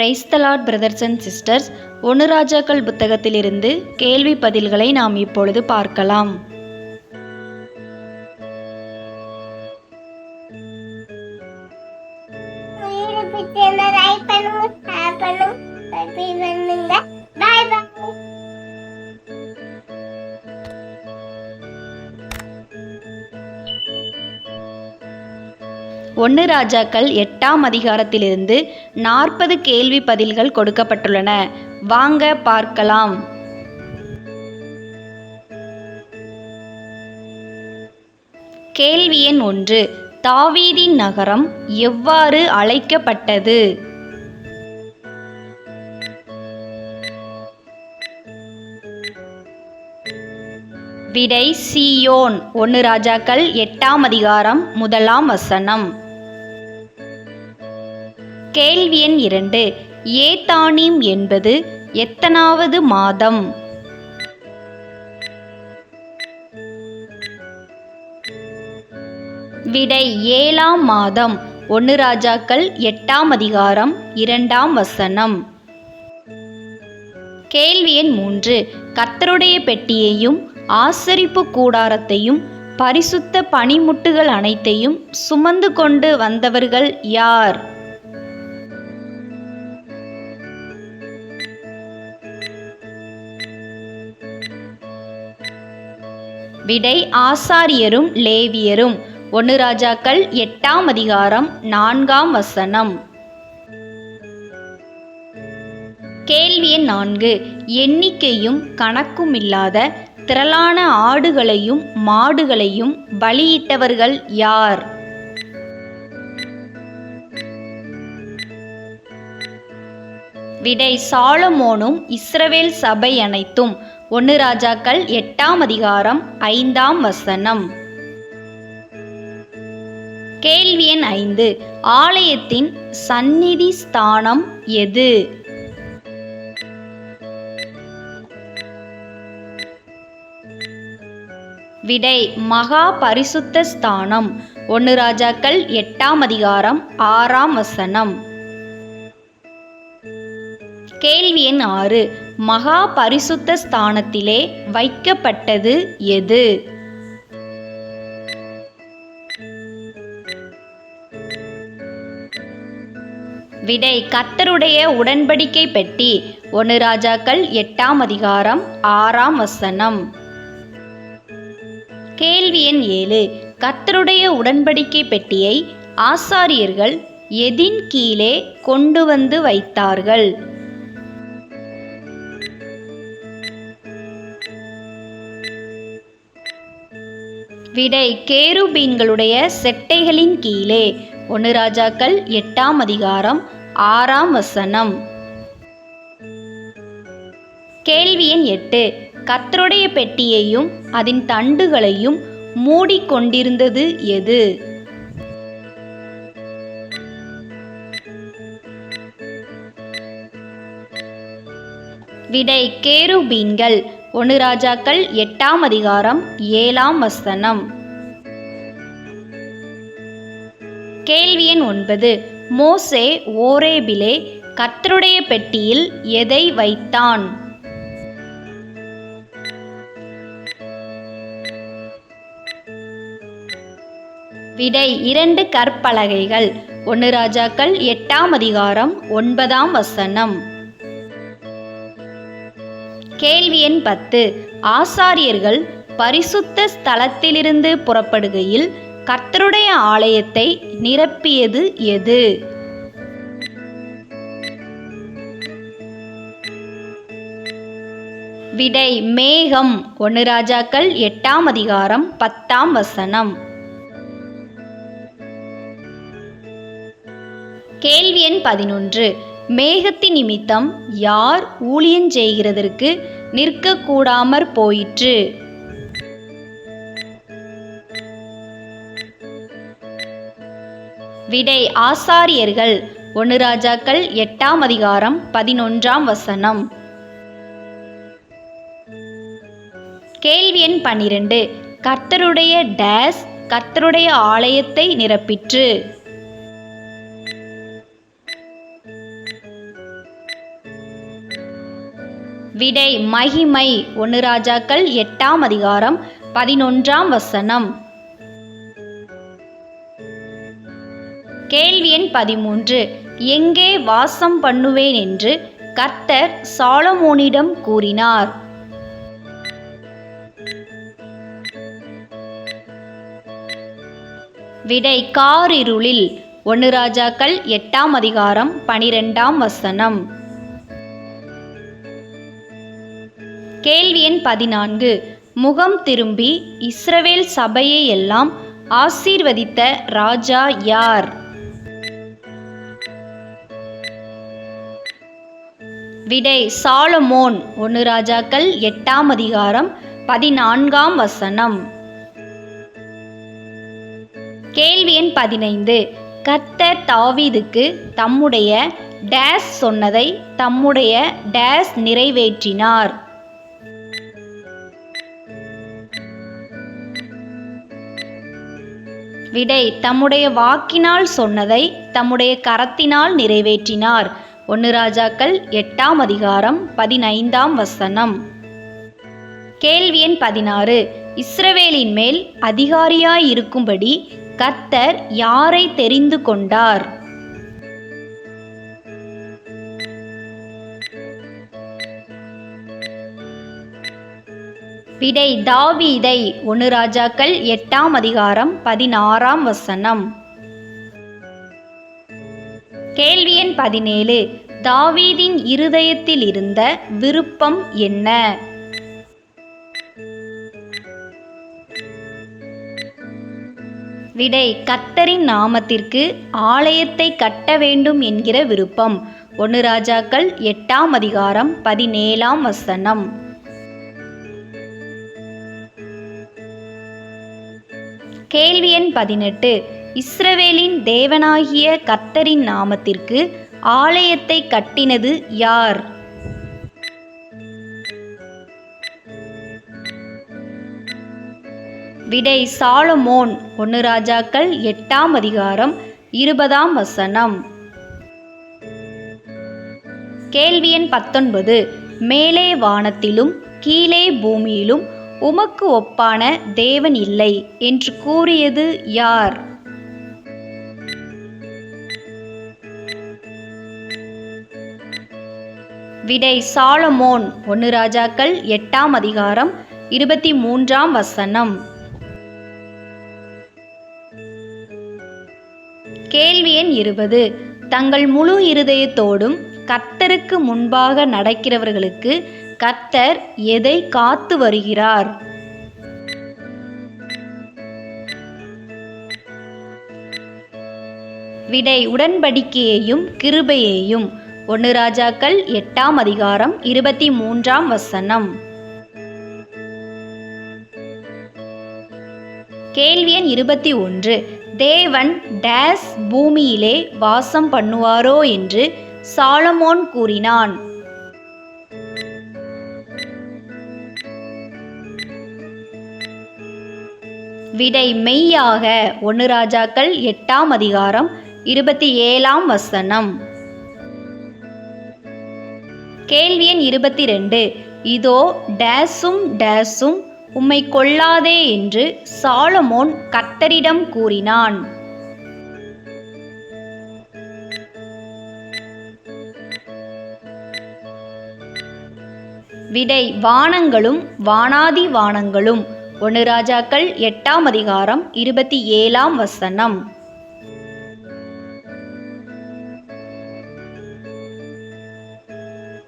Praise the Lord brothers and sisters ஒன்று ராஜாக்கள் புத்தகத்திலிருந்து கேள்வி பதில்களை நாம் இப்பொழுது பார்க்கலாம். ஒன்று ராஜாக்கள் எட்டாம் அதிகாரத்திலிருந்து நாற்பது கேள்வி பதில்கள் கொடுக்கப்பட்டுள்ளன. வாங்க பார்க்கலாம். கேள்வி எண் ஒன்று. தாவீதின் நகரம் எவ்வாறு அழைக்கப்பட்டது? விடை சியோன். ஒன்று ராஜாக்கள் எட்டாம் அதிகாரம் முதலாம் வசனம். கேள்வி எண் இரண்டு. ஏதானீம் என்பது எத்தனாவது மாதம்? விடை ஏழாம் மாதம். ஒன்று ராஜாக்கள் எட்டாம் அதிகாரம் இரண்டாம் வசனம். கேள்வி எண் மூன்று. கத்தருடைய பெட்டியையும் ஆசரிப்பு கூடாரத்தையும் பரிசுத்த பனிமுட்டுகள் அனைத்தையும் சுமந்து கொண்டு வந்தவர்கள் யார்? விடை ஆசாரியரும் லேவியரும். ஒன்று ராஜாக்கள் எட்டாம் அதிகாரம் நான்காம் வசனம். கேள்வி எண் நான்கு. எண்ணிக்கையும் கணக்குமில்லாத திரளான ஆடுகளையும் மாடுகளையும் பலியிட்டவர்கள் யார்? விடை சாலமோனும் இஸ்ரவேல் சபை அனைத்தும். ஒன்று ராஜாக்கள் எட்டாம் அதிகாரம் ஐந்தாம் வசனம். கேள்வி எண் ஐந்து. ஆலயத்தின் சந்நிதி ஸ்தானம் எது? விடை மகா பரிசுத்த ஸ்தானம். ஒன்று ராஜாக்கள் எட்டாம் அதிகாரம் ஆறாம் வசனம். கேள்வி எண் ஆறு. மகா பரிசுத்த ஸ்தானத்திலே வைக்கப்பட்டது எது? விடை கத்தருடைய உடன்படிக்கை பெட்டி. ஒன்று ராஜாக்கள் எட்டாம் அதிகாரம் ஆறாம் வசனம். கேள்வி எண் ஏழு. கர்த்தருடைய உடன்படிக்கை பெட்டியை ஆசாரியர்கள் எதின் கீழே கொண்டு வந்து வைத்தார்கள்? விடை கேருபீன்களுடைய செட்டைகளின் கீழே. ஒன்று ராஜாக்கள் எட்டாம் அதிகாரம் ஆறாம் வசனம். கேள்வி எண் எட்டு. கத்தருடைய பெட்டியையும் அதன் தண்டுகளையும் மூடிக்கொண்டிருந்தது எது? விடை கேருபீன்கள். ஒன்று ராஜாக்கள் எட்டாம் அதிகாரம் ஏழாம் வசனம். கேள்வி எண் ஒன்பது. மோசே ஓரேபிலே கத்தருடைய பெட்டியில் எதை வைத்தான்? விடை இரண்டு கற்பலகைகள். ஒன்று ராஜாக்கள் எட்டாம் அதிகாரம் ஒன்பதாம் வசனம். கேள்வி எண் பத்து. ஆசாரியர்கள் பரிசுத்த ஸ்தலத்திலிருந்து புறப்படுகையில் கர்த்தருடைய ஆலயத்தை நிரப்பியது எது? விடை மேகம். ஒன்று ராஜாக்கள் எட்டாம் அதிகாரம் பத்தாம் வசனம். கேள்வி எண் பதினொன்று. மேகத்தின் நிமித்தம் யார் ஊழியன் செய்கிறதற்கு நிற்கக்கூடாமற் போயிற்று. விடை ஆசாரியர்கள் ஒன்று ராஜாக்கள் எட்டாம் அதிகாரம் பதினொன்றாம் வசனம். கேள்வி எண் பன்னிரண்டு. கர்த்தருடைய டேஸ் கர்த்தருடைய ஆலயத்தை நிரப்பிற்று. விடை மகிமை ஒன்று ராஜாக்கள் எட்டாம் அதிகாரம் பதினொன்றாம் வசனம். கேள்வி எண் பதிமூன்று. எங்கே வாசம் பண்ணுவேன் என்று கர்த்தர் சாலமோனிடம் கூறினார். விடை காரிருளில் ஒன்று ராஜாக்கள் எட்டாம் அதிகாரம் பனிரெண்டாம் வசனம். கேள்வி எண் பதினான்கு. முகம் திரும்பி இஸ்ரவேல் சபையை எல்லாம் ஆசீர்வதித்த ராஜா யார்? விடை சாலமோன். ஒன்று ராஜாக்கள் எட்டாம் அதிகாரம் பதினான்காம் வசனம். கேள்வி எண் பதினைந்து. கர்த்தர் தாவீதுக்கு தம்முடைய டேஸ் சொன்னதை தம்முடைய டேஸ் நிறைவேற்றினார். விடை தம்முடைய வாக்கினால் சொன்னதை தம்முடைய கரத்தினால் நிறைவேற்றினார். ஒன்று ராஜாக்கள் எட்டாம் அதிகாரம் பதினைந்தாம் வசனம். கேள்வி எண் பதினாறு. இஸ்ரவேலின் மேல் அதிகாரியாயிருக்கும்படி கர்த்தர் யாரை தெரிந்து கொண்டார்? விடை தாவீதை ஒன்று ராஜாக்கள் எட்டாம் அதிகாரம் பதினாறாம் வசனம். கேள்வி எண் பதினேழு. தாவீதின் இருதயத்தில் இருந்த விருப்பம் என்ன? விடை கத்தரின் நாமத்திற்கு ஆலயத்தை கட்ட வேண்டும் என்கிற விருப்பம். ஒன்று ராஜாக்கள் எட்டாம் அதிகாரம் பதினேழாம் வசனம். கேள்வி எண் பதினெட்டு. இஸ்ரவேலின் தேவனாகிய கர்த்தரின் நாமத்திற்கு ஆலயத்தை கட்டினது யார்? விடை சாலமோன் ஒன்று ராஜாக்கள் எட்டாம் அதிகாரம் இருபதாம் வசனம். கேள்வி எண் பத்தொன்பது. மேலே வானத்திலும் கீழே பூமியிலும் உமக்கு ஒப்பான தேவன் இல்லை என்று கூறியது யார்? விடை சாலமோன் ஒன்று ராஜாக்கள் எட்டாம் அதிகாரம் இருபத்தி மூன்றாம் வசனம். கேள்வி எண் இருபது. தங்கள் முழு இருதயத்தோடும் கர்த்தருக்கு முன்பாக நடக்கிறவர்களுக்கு கர்த்தர் எதை காத்து வருகிறார்? விடை உடன்படிக்கையையும் கிருபையையும். ஒன்று ராஜாக்கள் எட்டாம் அதிகாரம் இருபத்தி மூன்றாம் வசனம். கேள்வி எண் இருபத்தி ஒன்று. தேவன் டேஸ் பூமியிலே வாசம் பண்ணுவாரோ என்று சாலமோன் கூறினான். விடை மெய்யாக. ஒன்று ராஜாக்கள் எட்டாம் அதிகாரம் இருபத்தி ஏழாம் வசனம். கேள்வி எண் இருபத்தி ரெண்டு. இதோ டேஸும் டேஸும் உம்மை கொள்ளாதே என்று சாலமோன் கர்த்தரிடம் கூறினான். விடை வானங்களும் வானாதி வானங்களும். ஒன்று ராஜாக்கள் எட்டாம் அதிகாரம் இருபத்தி ஏழாம் வசனம்.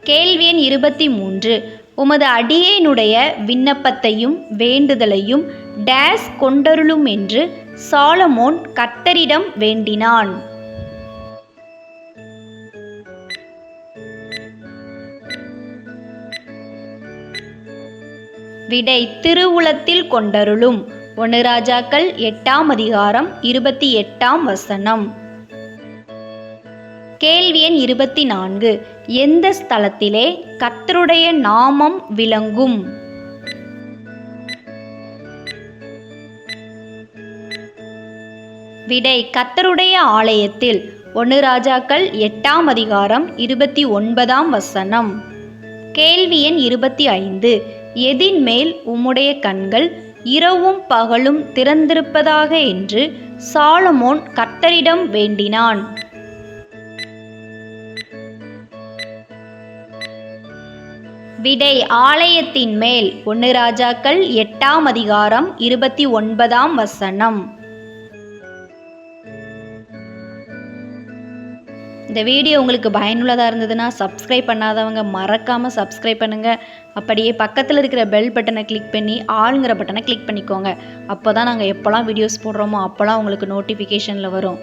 கேள்வியன் இருபத்தி மூன்று. உமது அடியேனுடைய விண்ணப்பத்தையும் வேண்டுதலையும் டேஸ் கொண்டருளும் என்று சாலமோன் கர்த்தரிடம் வேண்டினான். விடை திருவுளத்தில் கொண்டருளும். ஒன்று ராஜாக்கள் எட்டாம் அதிகாரம் இருபத்தி எட்டாம் வசனம். கேள்வி எண் இருபத்தி நான்கு. எந்த ஸ்தலத்திலே கத்தருடைய நாமம் விளங்கும்? விடை கத்தருடைய ஆலயத்தில். ஒன்று ராஜாக்கள் எட்டாம் அதிகாரம் இருபத்தி ஒன்பதாம் வசனம். கேள்வி எண் இருபத்தி ஐந்து. எதின் மேல் உம்முடைய கண்கள் இரவும் பகலும் திறந்திருப்பதாக என்று சாலமோன் கர்த்தரிடம் வேண்டினான். விடை ஆலயத்தின் மேல் ஒன்று ராஜாக்கள் எட்டாம் அதிகாரம் இருபத்தி ஒன்பதாம் வசனம். இந்த வீடியோ உங்களுக்கு பயனுள்ளதாக இருந்ததுன்னா சப்ஸ்கிரைப் பண்ணாதவங்க மறக்காமல் சப்ஸ்கிரைப் பண்ணுங்கள் அப்படியே பக்கத்தில் இருக்கிற பெல் பட்டனை கிளிக் பண்ணி ஆளுங்கிற பட்டனை கிளிக் பண்ணிக்கோங்க. அப்போ தான் நாங்கள் எப்போல்லாம் வீடியோஸ் போடுறோமோ அப்போல்லாம் உங்களுக்கு நோட்டிஃபிகேஷனில் வரும்.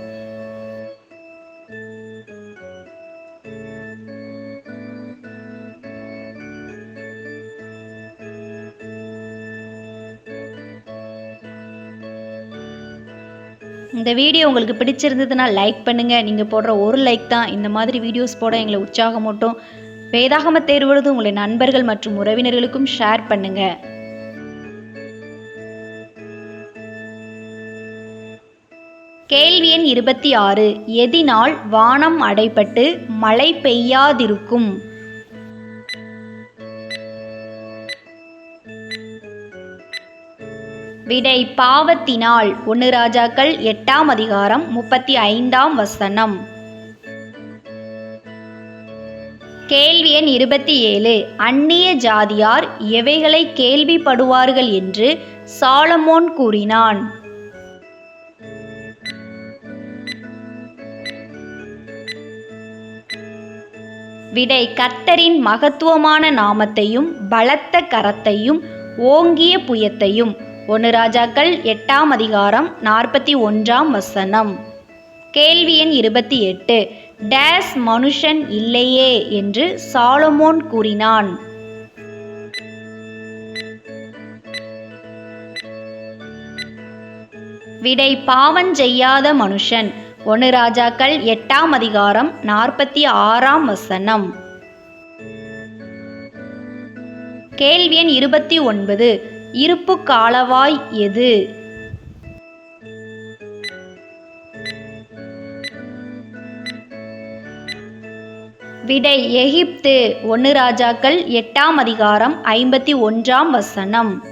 இந்த வீடியோ உங்களுக்கு பிடிச்சிருந்ததுன்னா லைக் பண்ணுங்கள் நீங்கள் போடுற ஒரு லைக் தான். இந்த மாதிரி வீடியோஸ் போட எங்களை உற்சாகமூட்டும் வேதாகம தேர்வெழுது உங்களுடைய நண்பர்கள் மற்றும் உறவினர்களுக்கும் ஷேர் பண்ணுங்கள் கேள்வி எண் இருபத்தி ஆறு. எதினால் வானம் அடைபட்டு மழை பெய்யாதிருக்கும்? விடை பாவத்தினால். ஒன்று ராஜாக்கள் எட்டாம் அதிகாரம் முப்பத்தி ஐந்தாம் வசனம். கேள்வி எண் இருபத்தி ஏழு. அந்நிய ஜாதியார் எவைகளை கேள்விப்படுவார்கள் என்று சாலமோன் கூறினான். விடை கர்த்தரின் மகத்துவமான நாமத்தையும் பலத்த கரத்தையும் ஓங்கிய புயத்தையும். ஒன்று ராஜாக்கள் எட்டாம் அதிகாரம் நாற்பத்தி ஒன்றாம் வசனம். கேள்வி எண் இருபத்தி எட்டு. டேஸ் மனுஷன் இல்லையே என்று சாலமோன் கூறினான். விடை பாவம் செய்யாத மனுஷன். ஒன்று ராஜாக்கள் எட்டாம் அதிகாரம் நாற்பத்தி ஆறாம் வசனம். கேள்வி எண் இருபத்தி ஒன்பது இருப்பு காலவாய் எது? விடை எகிப்து. ஒன்று ராஜாக்கள் எட்டாம் அதிகாரம் ஐம்பத்தி ஒன்றாம் வசனம்.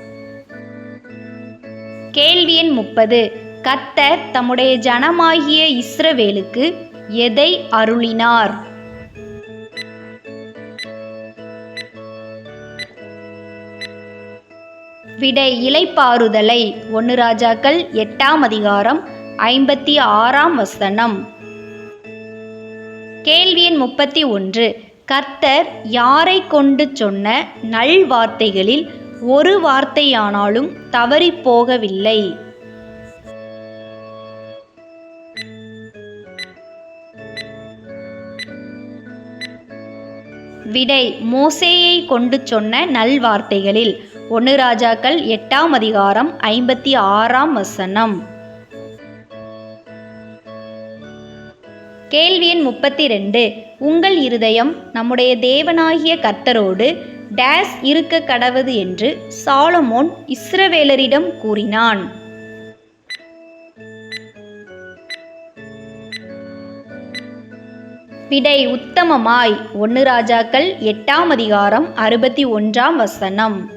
கேள்வி எண் முப்பது. கத்தர் தம்முடைய ஜனமாகிய இஸ்ரவேலுக்கு எதை அருளினார்? விடை இலைப்பாறுதலை ஒன்று ராஜாக்கள் எட்டாம் அதிகாரம் ஐம்பத்தி ஆறாம் வசனம். கேள்வி எண் முப்பத்தி ஒன்று. கர்த்தர் யாரை கொண்டு சொன்ன நல் வார்த்தைகளில் ஒரு வார்த்தையானாலும் தவறிப் போகவில்லை. விடை மோசேயை கொண்டு சொன்ன நல் வார்த்தைகளில். ஒன்று ராஜாக்கள் எட்டாம் அதிகாரம் ஐம்பத்தி ஆறாம் வசனம். முப்பத்தி ரெண்டு உங்கள் இருதயம் நம்முடைய தேவனாகிய கர்த்தரோடு டேஸ் இருக்க கடவது என்று சாலமோன் இஸ்ரவேலரிடம் கூறினான். விடை உத்தமமாய். ஒன்று ராஜாக்கள் எட்டாம் அதிகாரம் அறுபத்தி ஒன்றாம் வசனம்.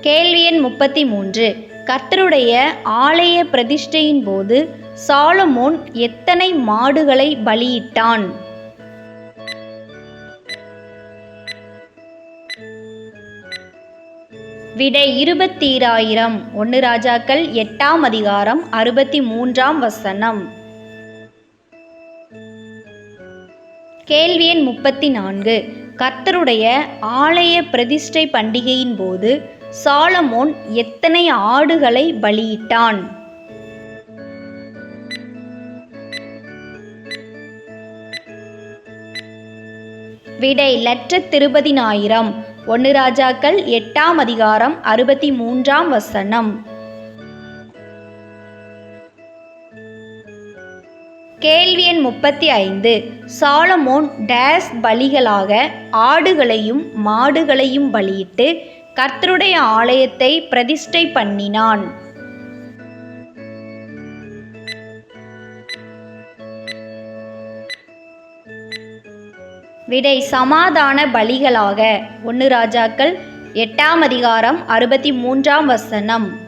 கேள்வி எண் முப்பத்தி மூன்று. கர்த்தருடைய ஆலய பிரதிஷ்டையின் போது சாலமோன் எத்தனை மாடுகளை பலியிட்டான்? விடை இருபத்தீராயிரம். ஒன்று ராஜாக்கள் எட்டாம் அதிகாரம் அறுபத்தி மூன்றாம் வசனம். கேள்வி எண் முப்பத்தி நான்கு. கர்த்தருடைய ஆலய பிரதிஷ்டை பண்டிகையின் போது சாலமோன் எத்தனை ஆடுகளை பலியிட்டான்? விடை லட்ச திருபதினாயிரம். ஒன்று ராஜாக்கள் எட்டாம் அதிகாரம் அறுபத்தி மூன்றாம் வசனம். கேள்வி எண் முப்பத்தி ஐந்து சாலமோன் டேஸ் பலிகளாக ஆடுகளையும் மாடுகளையும் பலியிட்டு கர்த்தருடைய ஆலயத்தை பிரதிஷ்டை பண்ணினான். விடை சமாதான பலிகளாக. ஒன்று ராஜாக்கள் எட்டாம் அதிகாரம் அறுபத்தி மூன்றாம் வசனம்.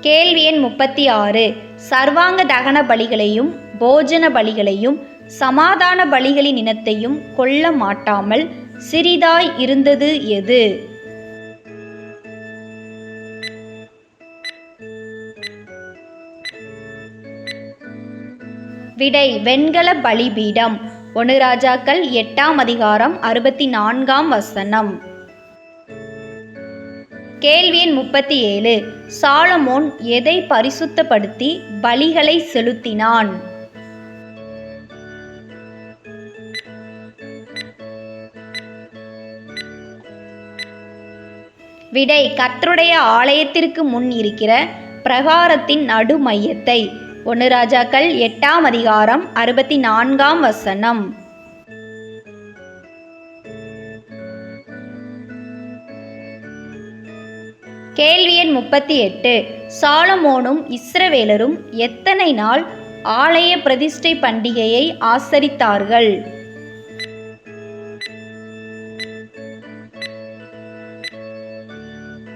கேள்வி எண் முப்பத்தி ஆறு. சர்வாங்க தகன பலிகளையும் போஜன பலிகளையும் சமாதான பலிகளின் இனத்தையும் கொல்ல மாட்டாமல் சிறிதாய் இருந்தது எது? விடை வெண்கல பலிபீடம். ஒன்று ராஜாக்கள் எட்டாம் அதிகாரம் அறுபத்தி நான்காம் வசனம். கேள்வி எண் முப்பத்தி ஏழு. சாலமோன் எதை பரிசுத்தப்படுத்தி பலிகளை செலுத்தினான்? விடை கத்தருடைய ஆலயத்திற்கு முன் இருக்கிற பிரகாரத்தின் நடு மையத்தை ஒன்று ராஜாக்கள் எட்டாம் அதிகாரம் அறுபத்தி நான்காம் வசனம். கேள்வி எண் முப்பத்தி எட்டு. சாலமோனும் இஸ்ரவேலரும் எத்தனை நாள் ஆலய பிரதிஷ்டை பண்டிகையை ஆசரித்தார்கள்?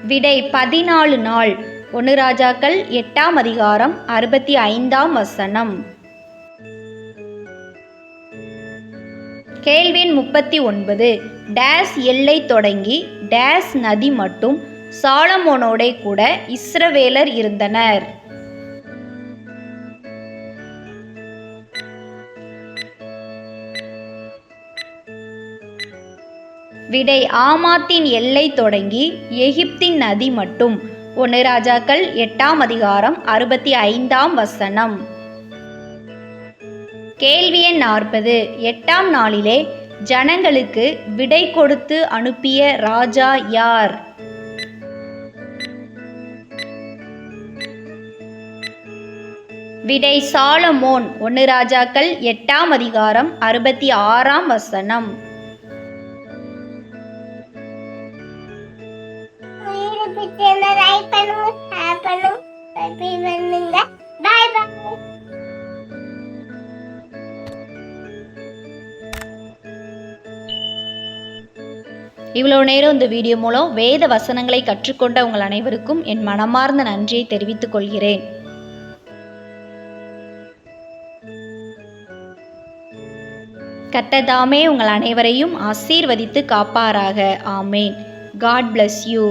விடை பதினாலு நாள். ஒன்று ராஜாக்கள் எட்டாம் அதிகாரம் அறுபத்தி ஐந்தாம் வசனம். கேள்வி முப்பத்தி ஒன்பது. டேஸ் எல்லை தொடங்கி டேஸ் நதி மட்டும் சாலமோனோடே கூட இஸ்ரவேலர் இருந்தனர். விடை ஆமாத்தின் எல்லை தொடங்கி எகிப்தின் நதி மட்டும். ஒன்று ராஜாக்கள் எட்டாம் அதிகாரம் அறுபத்தி ஐந்தாம் வசனம். கேள்வி எண் நாற்பது. எட்டாம் நாளிலே ஜனங்களுக்கு விடை கொடுத்து அனுப்பிய ராஜா யார்? விடை சாலமோன். ஒன்று ராஜாக்கள் எட்டாம் அதிகாரம் அறுபத்தி ஆறாம் வசனம். வீடியோ லைக் பண்ணுங்க? ஷேர் பண்ணுங்க. சப்ஸ்கிரைப் பண்ணுங்க. இவ்வளோ நேரம் இந்த வீடியோ மூலம் வேத வசனங்களை கற்றுக்கொண்ட உங்கள் அனைவருக்கும் என் மனமார்ந்த நன்றியை தெரிவித்துக் கொள்கிறேன். கத்ததாமே உங்கள் அனைவரையும் ஆசீர்வதித்து காப்பாராக. ஆமேன். God bless you